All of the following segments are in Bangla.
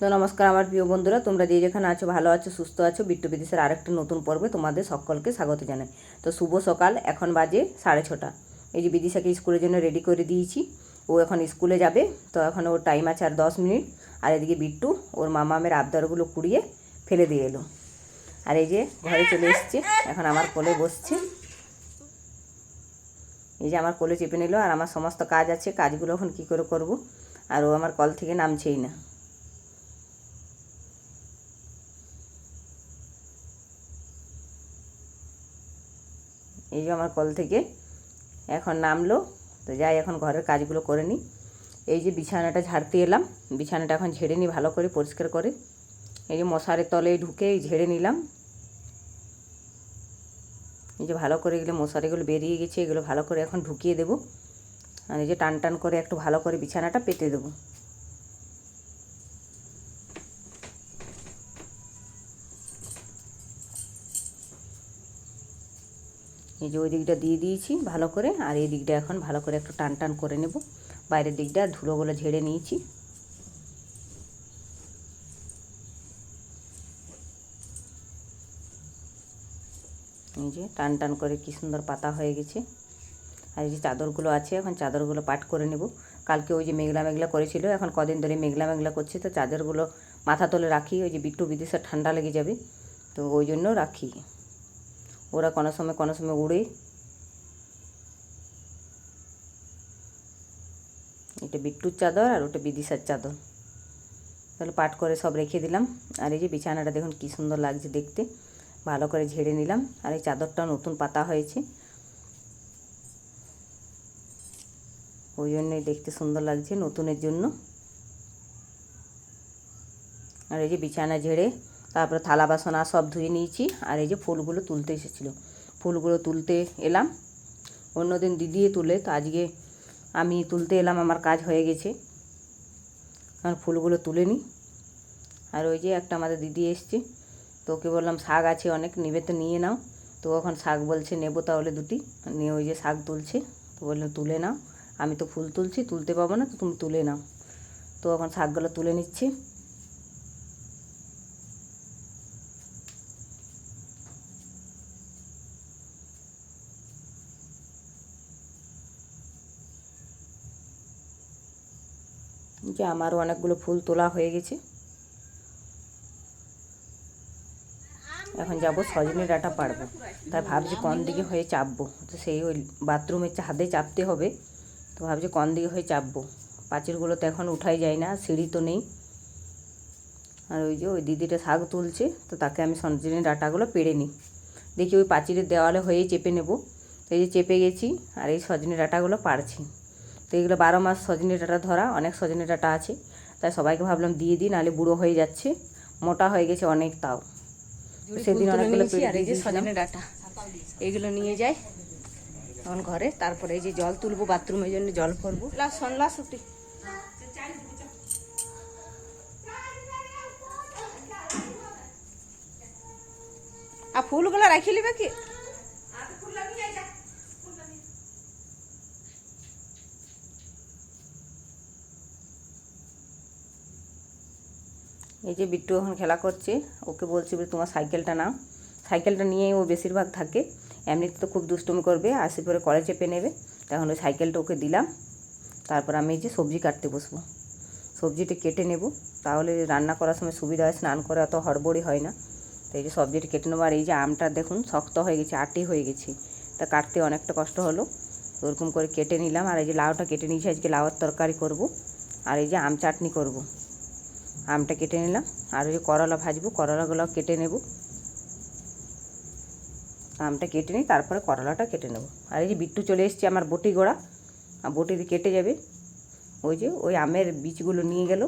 তো নমস্কার আমার প্রিয় বন্ধুরা, তোমরা যে যেখানে আছো, ভালো আছো, সুস্থ আছো, বিট্টু বিদেশের আরেকটা নতুন পর্বে তোমাদের সকলকে স্বাগত জানাই। তো শুভ সকাল, এখন বাজে সাড়ে ছটা। এই যে বিদিশাকে স্কুলের জন্য রেডি করে দিয়েছি। ও এখন স্কুলে যাবে, তো এখন ওর টাইম আছে আর দশ মিনিট। আর এদিকে বিট্টু, ওর মামামের আবদারগুলো কুড়িয়ে ফেলে দিয়ে এলো। আর এই যে ঘরে চলে এসছে, এখন আমার কোলে বসছে। এই যে আমার কোলে চেপে নিল, আর আমার সমস্ত কাজ আছে, কাজগুলো এখন কী করে করব? আর ও আমার কল থেকে নামছেই না। এই যে আমার কল থেকে। এখন নামলো, তো যাই, এখন ঘরের কাজগুলো করে নিই। এই যে বিছানাটা ঝাড়তে এলাম, বিছানাটা এখন ঝেড়ে নিই, ভালো করে পরিষ্কার করে। এই যে মশারের তলে ঢুকে ঝেড়ে নিলাম। এই যে ভালো করে এগুলো মশারিগুলো বেরিয়ে গেছে, এগুলো ভালো করে এখন ঢুকিয়ে দেবো। আর এই যে টান টান করে একটু ভালো করে বিছানাটা পেতে দেবো। এই যে ওই দিকটা দিয়ে দিয়েছি ভালো করে, আর এই দিকটা এখন ভালো করে একটু টান টান করে নেব। বাইরের দিকটা ধুলোগুলো ঝেড়ে নিয়েছি। এই যে টান টান করে কি সুন্দর পাতা হয়ে গেছে। আর এই যে চাদরগুলো আছে, এখন চাদরগুলো পাট করে নেব। কালকে ওই যে মেঘলা মেঘলা করেছিল, এখন কদিন ধরে মেঘলা মেঘলা করছে, তো চাদরগুলো মাথা তোলে রাখি, ওই যে বিট্টু বিদেশে ঠান্ডা লেগে যাবে, তো ওই জন্য রাখি। ওরা কোনো সময় কোনো সময় উড়ে এটা বিট্টুর চাদর আর ওটা বিদিশার চাদর তাহলে পাট করে সব রেখে দিলাম আর এই যে বিছানাটা দেখুন কী সুন্দর লাগছে দেখতে ভালো করে ঝেড়ে নিলাম আর এই চাদরটা নতুন পাতা হয়েছে ওই জন্যই দেখতে সুন্দর লাগছে নতুনের জন্য আর এই যে বিছানা ঝেড়ে তারপরে থালা বাসন সব ধুয়ে নিয়েছি। আর এই যে ফুলগুলো তুলতে এসেছিল। ফুলগুলো তুলতে এলাম। অন্যদিন দিদি তুলে, তো আজকে আমি তুলতে এলাম, আমার কাজ হয়ে গেছে। আর ফুলগুলো তুলে নিই। আর ওই যে একটা আমাদের দিদি এসছে, তো ওকে বললাম, শাক আছে অনেক, নিবে তো নিয়ে নাও। তো এখন শাক বলছে, নেব তাহলে দুটি। নিয়ে ওই যে শাক তুলছে, তো বললাম তুলে নাও। আমি তো ফুল তুলছি, তুলতে পাবো না, তো তুমি তুলে নাও। তো এখন শাকগুলো তুলে নিচ্ছি। যে আমারও অনেকগুলো ফুল তোলা হয়ে গেছে। এখন যাব সজনে ডাটা পারব তাই ভাবছি কোন দিকে হয়ে চাপবো। তো সেই ওই বাথরুমের হাতে চাপতে হবে। তো ভাবছি কোন দিকে হয়ে চাপবো। পাঁচিরগুলো তো এখন উঠাই যায় না, সিঁড়ি তো নেই। আর ওই যে ওই দিদিটা শাক তুলছে, তো তাকে আমি সজনে ডাটাগুলো পেড়ে নিই। দেখি ওই পাঁচিরের দেওয়ালে হয়েই চেপে নেব। এই যে চেপে গেছি, আর এই সজনে ডাটাগুলো পারছি তো এগুলো বারো মাস সজনে ডাটা ধরা অনেক সজনে ডাটা আছে। তাই সবাইকে ভাবলাম দিয়ে দিই নাহলে বুড়ো হয়ে যাচ্ছে। মোটা হয়ে গেছে অনেক তাও। সেদিন অনেকগুলো আর এই যে সজনে ডাটা এগুলো নিয়ে যাই তখন ঘরে। তারপরে এই যে জল তুলবো বাথরুমের জন্য জল ভরবো। সনলা ছুটি আর ফুলগুলো রাখি লিবে কি? এই যে বিট্টু এখন খেলা করছে, ওকে বলছি যে তোমার সাইকেলটা নাও। সাইকেলটা নিয়েই ও বেশিরভাগ থাকে, এমনিতে তো খুব দুষ্টুমি করবে আসি পরে কলে চেপে নেবে। তখন ওই সাইকেলটা ওকে দিলাম, তারপর আমি এই যে সবজি কাটতে বসবো। সবজিটা কেটে নেব, তাহলে রান্না করার সময় সুবিধা হয়, স্নান করে অত হড়বড়ি হয় না। তো এই যে সবজিটা কেটে নেব, আর এই যে আমটা দেখুন, শক্ত হয়ে গেছে, আটি হয়ে গেছে। তা কাটতে অনেকটা কষ্ট হলো ওরকম করে কেটে নিলাম। আর এই যে লাউটা কেটে নিয়েছি, আজকে লাউয়ের তরকারি করব। আর এই যে আম চাটনি করব। আমটা কেটে নিলাম। আর ওই করলা ভাজবো, করলাগুলো কেটে নেব। আমটা কেটে নিই, তারপরে করলাটা কেটে নেব। আর এই যে বিট্টু চলে এসছে আমার বটি গোড়া, আর বটি কেটে যাবে। ওই যে ওই আমের বীজগুলো নিয়ে গেল।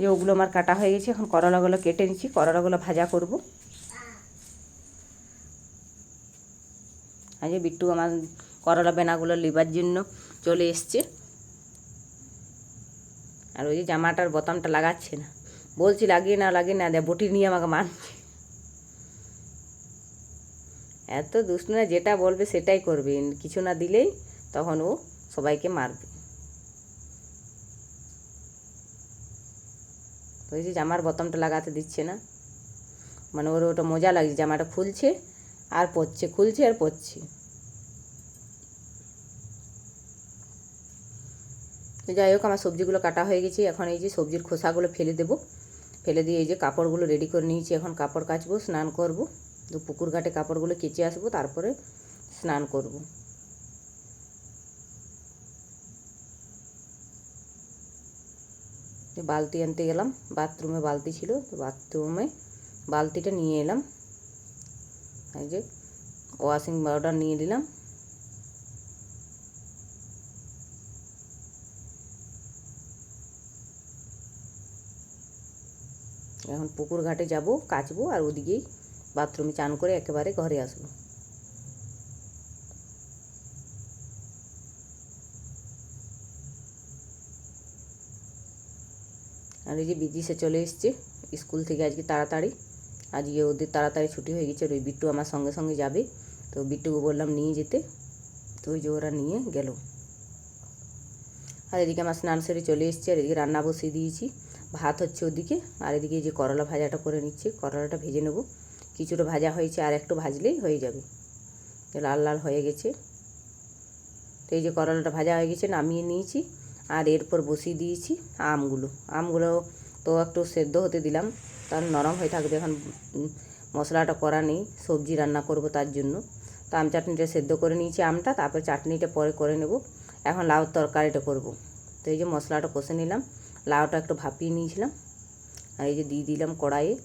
যে ওগুলো আমার কাটা হয়ে গেছে, এখন করলাগুলো কেটে নিচ্ছি, করলাগুলো ভাজা করব। আর যে বিট্টু আমার করলা বেনাগুলো লিবার জন্য চলে এসছে। আর ওই যে জামাটার বোতামটা লাগাচ্ছে না। বলছি, লাগিয়ে না লাগিয়ে না দেয় বটি নিয়ে আমাকে মানছে এত দুষ্টু না, যেটা বলবে সেটাই করবে। কিছু না দিলেই তখন ও সবাইকে মারবে। ওই যে জামার বোতামটা লাগাতে দিচ্ছে না। মানে ওর ওটা মজা লাগছে, জামাটা খুলছে আর পড়ছে খুলছে আর পড়ছে তো যাই হোক আমার সবজিগুলো কাটা হয়ে গেছে। এখন এই যে সবজির খোসাগুলো ফেলে দেবো। ফেলে দিয়ে এই যে কাপড়গুলো রেডি করে নিয়েছি। এখন কাপড় কাচবো, স্নান করব। তো পুকুর ঘাটে কাপড়গুলো কেচে আসব, তারপরে স্নান করব। বালতি আনতে গেলাম। বাথরুমে বালতি ছিল, তো বাথরুমে বালতিটা নিয়ে এলাম। এই যে ওয়াশিং পাউডার নিয়ে নিলাম। এখন পুকুর ঘাটে যাব, কাচবো আর ওদিকেই বাথরুমে চান করে একেবারে ঘরে আসব। আর এই যে বিদিশে চলে এসছে স্কুল থেকে আজকে তাড়াতাড়ি। আজকে ওদের তাড়াতাড়ি ছুটি হয়ে গেছে ওই বিট্টু আমার সঙ্গে সঙ্গে যাবে। তো বিট্টুকে বললাম নিয়ে যেতে। তো ওই যে ওরা নিয়ে গেল। আর এদিকে আমার স্নান সেরে চলে এসছে আর এদিকে রান্না বসিয়ে দিয়েছি। ভাত হচ্ছে ওদিকে, আর এদিকে যে করলা ভাজাটা করে নিচ্ছি। করলাটা ভেজে নেব। কিছুটা ভাজা হয়েছে, আর একটু ভাজলেই হয়ে যাবে। লাল লাল হয়ে গেছে। তো এই যে করলাটা ভাজা হয়ে গেছে, নামিয়ে নিয়েছি। আর এরপর বসিয়ে দিয়েছি আমগুলো। আমগুলো তো একটু সেদ্ধ হতে দিলাম। তার নরম হয়ে থাকবে এখন। মশলাটা করা নেই, সবজি রান্না করব তার জন্য। তো আম চাটনিটা সেদ্ধ করে নিয়েছি আমটা, তারপর চাটনিটা পরে করে নেব। এখন লাউ তরকারিটা করব। তো এই যে মশলাটা কষে নিলাম। লাউটা একটু ভাপিয়ে নিয়েছিলাম। আর এই যে দিয়ে দিলাম কড়াইয়ে।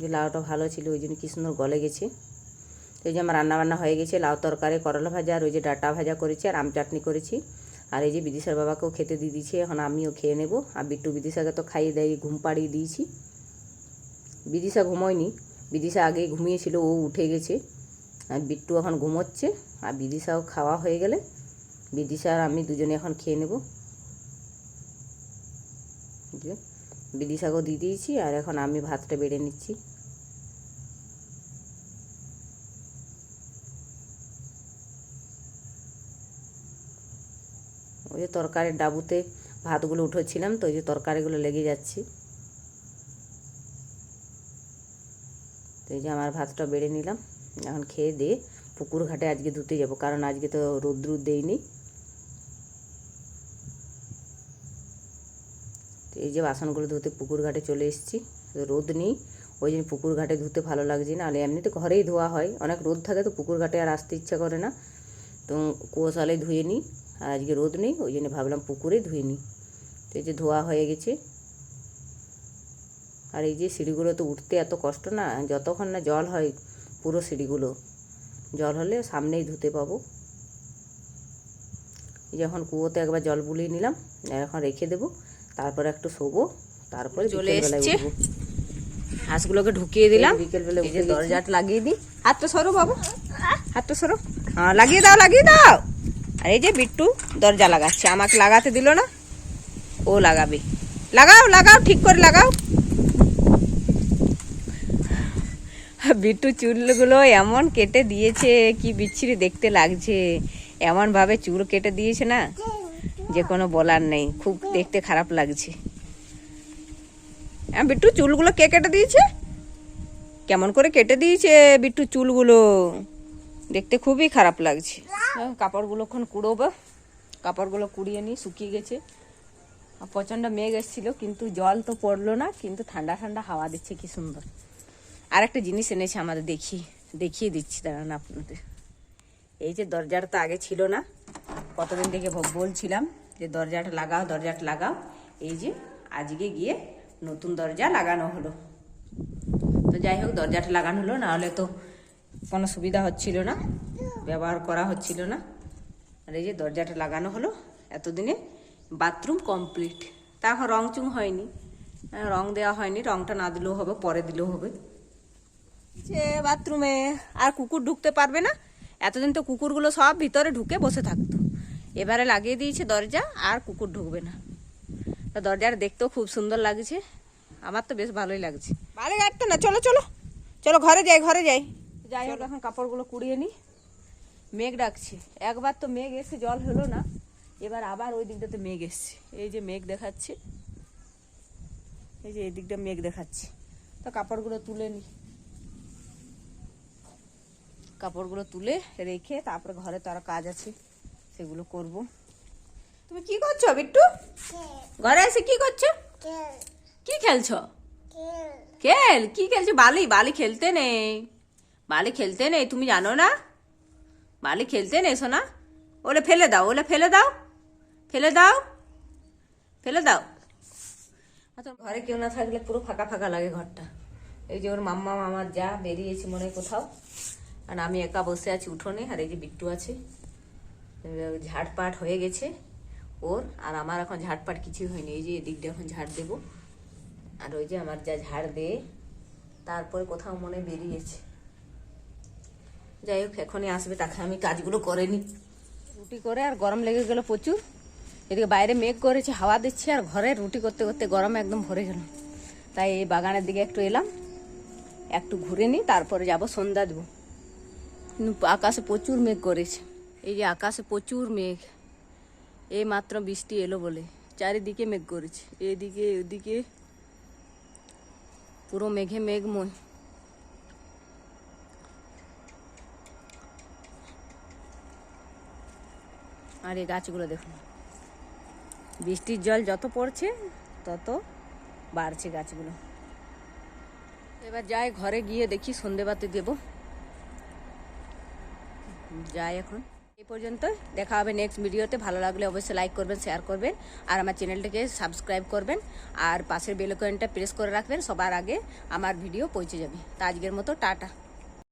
যে লাউটা ভালো ছিল, ওই জন্য কি সুন্দর গলে গেছে। এই যে আমার রান্না বান্না হয়ে গেছে, লাউ তরকারি, করলা ভাজা, আর ওই যে ডাটা ভাজা করেছি, আর আম চাটনি করেছি। আর এই যে বিদিশার বাবাকেও খেতে দিয়ে দিয়েছি, এখন আমিও খেয়ে নেব। আর বিট্টু বিদিশাকে তো খাইয়ে দেয়, ঘুম পাড়িয়ে দিয়েছি। বিদিশা ঘুমোয়নি। বিদিশা আগেই ঘুমিয়েছিল, ও উঠে গেছে। বিট্টু এখন ঘুমোচ্ছে আর বিদিশাও খাওয়া হয়ে গেলে বিদিশা আর আমি দুজনে এখন খেয়ে নেব। বিদিশাকেও দিয়ে দিয়েছি আর এখন আমি ভাতটা বেড়ে নিচ্ছি। ওই যে তরকারির ডাবুতে ভাতগুলো উঠেছিলাম তো ওই যে তরকারিগুলো লেগে যাচ্ছে। তো এই যে আমার ভাতটা বেড়ে নিলাম। এখন খেয়ে দিয়ে পুকুর ঘাটে আজকে ধুতে যাব, কারণ আজকে তো রোদ্রু দেয়নি। এই যে বাসনগুলো ধুতে পুকুর ঘাটে চলে এসেছি রোদ নেই, ওই জন্য পুকুর ঘাটে ধুতে ভালো লাগছে না, আর এমনিতে ঘরেই ধোয়া হয়, অনেক রোদ থাকে তো পুকুর ঘাটে আর আসতে ইচ্ছা করে না। তো কুয়োশালে ধুয়ে নিই, আর আজকে রোদ নেই, ওই জন্য ভাবলাম পুকুরে ধুয়ে নিই। তো এই যে ধোয়া হয়ে গেছে। আর এই যে সিঁড়িগুলো তো উঠতে এত কষ্ট না, যতক্ষণ না জল হয় পুরো সিঁড়িগুলো। জল হলে সামনেই ধুতে পাবো। এই যে এখন কুয়োতে একবার জল বুলিয়ে নিলাম এখন রেখে দেবো তারপরে একটু শোবো তারপরে চলে এসছে। হাঁসগুলোকে ঢুকিয়ে দিলাম। বিকেলবেলা উঠে দরজাটা লাগিয়ে দিই। হাতটা সরো বাবু। হাতটা সরো। হ্যাঁ লাগিয়ে দাও লাগিয়ে দাও। আর এই যে বিট্টু দরজা লাগাচ্ছে। আমাকে লাগাতে দিল না ও লাগাবে। লাগাও লাগাও ঠিক করে লাগাও। বিট্টু চুলগুলো এমন কেটে দিয়েছে, কি বিচ্ছিরি দেখতে লাগছে। এমন ভাবে চুল কেটে দিয়েছে না, যে কোনো বলার নেই, খুব দেখতে খারাপ লাগছে। হ্যাঁ বিট্টু চুলগুলো কে কেটে দিয়েছে? কেমন করে কেটে দিয়েছে বিট্টু চুলগুলো? দেখতে খুবই খারাপ লাগছে। কাপড়গুলো এখন কুড়োবো। কাপড়গুলো কুড়িয়ে নিই, শুকিয়ে গেছে। প্রচণ্ড মেঘ এসেছিল, কিন্তু জল তো পড়ল না, কিন্তু ঠান্ডা ঠান্ডা হাওয়া দিচ্ছে, কি সুন্দর। আর একটা জিনিস এনেছে আমাদের দেখি দেখিয়ে দিচ্ছি দাঁড়ান আপনাদের। এই যে দরজাটা তো আগে ছিল না কতদিন থেকে বলছিলাম যে দরজাটা লাগাও দরজাটা লাগাও। এই যে আজকে গিয়ে নতুন দরজা লাগানো হলো। তো যাই হোক দরজাটা লাগানো হলো নাহলে তো কোনো সুবিধা হচ্ছিল না ব্যবহার করা হচ্ছিল না। আর এই যে দরজাটা লাগানো হলো এতদিনে বাথরুম কমপ্লিট। তা এখন রং চুং হয়নি হ্যাঁ, রং দেওয়া হয়নি রংটা না দিলেও হবে পরে দিলেও হবে। বাথরুমে আর কুকুর ঢুকতে পারবে না। এতদিন তো কুকুরগুলো সব ভিতরে ঢুকে বসে থাকতো। এবারে লাগিয়ে দিয়েছে দরজা আর কুকুর ঢুকবে না। তো দরজার দেখতেও খুব সুন্দর লাগছে। আমার তো বেশ ভালোই লাগছে। ভালো কাটতো না চলো চলো। চলো ঘরে যাই ঘরে যাই। যাই হোক এখন কাপড়গুলো কুড়িয়ে নিই মেঘ ডাকছে। একবার তো মেঘ এসে জল হলো না এবার আবার ওই দিকটাতে মেঘ এসছে। এই যে মেঘ দেখাচ্ছে। এই যে এই দিকটা মেঘ দেখাচ্ছে। তো কাপড়গুলো তুলে নি। কাপড়গুলো তুলে রেখে তারপরে ঘরে তো আরও কাজ আছে সেগুলো করব। তুমি কি করছ বিট্টু? ঘরে এসে কি করছ? কি খেলছো? খেল। কি খেলছো? বালি বালি খেলতে নেই। বালি খেলতে নেই তুমি জানো না? বালি খেলতে নেই সোনা। ওলে ফেলে দাও ওলে ফেলে দাও। ফেলে দাও। ফেলে দাও। আচ্ছা ঘরে কেউ না থাকলে পুরো ফাঁকা ফাঁকা লাগে ঘরটা। এই যে ওর মাম্মা মামার যা বেরিয়েছে মনে কোথাও। আর আমি একা বসে আছি উঠোনে, আর এই যে বিট্টু আছে। ঝাড়পাট হয়ে গেছে ওর, আর আমার এখন ঝাড়পাট কিছুই হয়নি। এই যে এদিকটা এখন ঝাড় দেবো। আর ওই যে আমার যা ঝাড় দে, তারপরে কোথাও মনে বেরিয়েছে। যাই হোক, এখনই আসবে, তাকে আমি কাজগুলো করে নি রুটি করে আর গরম লেগে গেল প্রচুর। এদিকে বাইরে মেঘ করেছে, হাওয়া দিচ্ছে, আর ঘরে রুটি করতে করতে গরম একদম ভরে গেল। তাই এই বাগানের দিকে একটু এলাম, একটু ঘুরে নিই, তারপরে যাব সন্ধ্যা দেবো। আকাশে প্রচুর মেঘ করেছে এই যে আকাশে প্রচুর মেঘ এই মাত্র বৃষ্টি এলো বলে চারিদিকে মেঘ করেছে এদিকে ওদিকে পুরো মেঘে মেঘময় আর এই গাছগুলো দেখুন বৃষ্টির জল যত পড়ছে তত বাড়ছে গাছগুলো এবার যাই ঘরে গিয়ে দেখি সন্ধেবাতি দেব যাই এখন। এই পর্যন্ত দেখা হবে নেক্সট ভিডিওতে ভালো লাগলে অবশ্যই লাইক করবেন শেয়ার করবেন, আর আমার চ্যানেলটাকে সাবস্ক্রাইব করবেন, আর পাশের বেলকয়েনটা প্রেস করে রাখবেন, সবার আগে আমার ভিডিও পৌঁছে যাবে। তা আজকের মতো, টাটা।